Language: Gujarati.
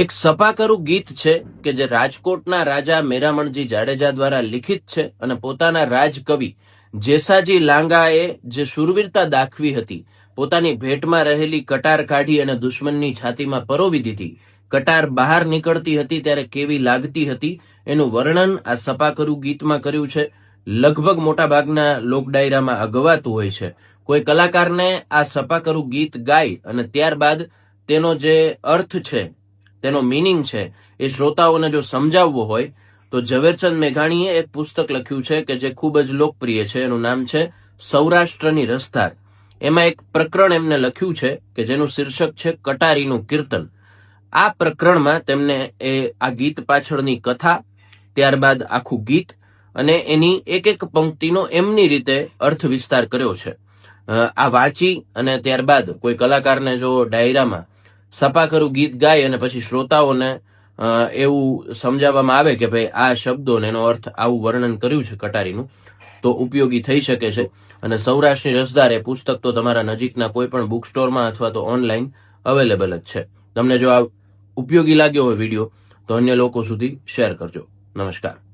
એક સપાકરું ગીત છે કે જે રાજકોટના રાજા મેરામણજી જાડેજા દ્વારા લિખિત છે અને પોતાના રાજકવિ જેસાજી લાંગાએ જે શુરવીરતા દાખવી હતી, પોતાની ભેટમાં રહેલી કટાર કાઢી અને દુશ્મનની છાતીમાં પરોવી દીધી. કટાર બહાર નીકળતી હતી ત્યારે કેવી લાગતી હતી એનું વર્ણન આ સપાકરું ગીતમાં કર્યું છે. લગભગ મોટા ભાગના લોક ડાયરામાં આ હોય છે. કોઈ કલાકારને આ સપાકરું ગીત ગાય અને ત્યારબાદ તેનો જે અર્થ છે તેનો મિનિંગ છે એ શ્રોતાઓને જો સમજાવવો હોય, તો ઝવેરચંદ મેઘાણીએ એક પુસ્તક લખ્યું છે કે જે ખૂબ જ લોકપ્રિય છે. એનું નામ છે સૌરાષ્ટ્રની રસધાર. એમાં એક પ્રકરણ એમને લખ્યું છે કે જેનું શીર્ષક છે કટારીનું કીર્તન. આ પ્રકરણમાં તેમને એ આ ગીત પાછળની કથા, ત્યારબાદ આખું ગીત અને એની એક એક પંક્તિનો એમની રીતે અર્થ વિસ્તાર કર્યો છે. આ વાંચી અને ત્યારબાદ કોઈ કલાકારને જો ડાયરામાં સપાકરું ગીત ગાય અને પછી શ્રોતાઓને એવું સમજાવવામાં આવે કે ભાઈ, આ શબ્દોને, એનો અર્થ આવું વર્ણન કર્યું છે કટારીનું, તો ઉપયોગી થઈ શકે છે. અને સૌરાષ્ટ્રની રસદાર પુસ્તક તો તમારા નજીકના કોઈ પણ બુક સ્ટોરમાં અથવા તો ઓનલાઈન અવેલેબલ જ છે. તમને જો આ ઉપયોગી લાગ્યો હોય વીડિયો તો અન્ય લોકો સુધી શેર કરજો. નમસ્કાર.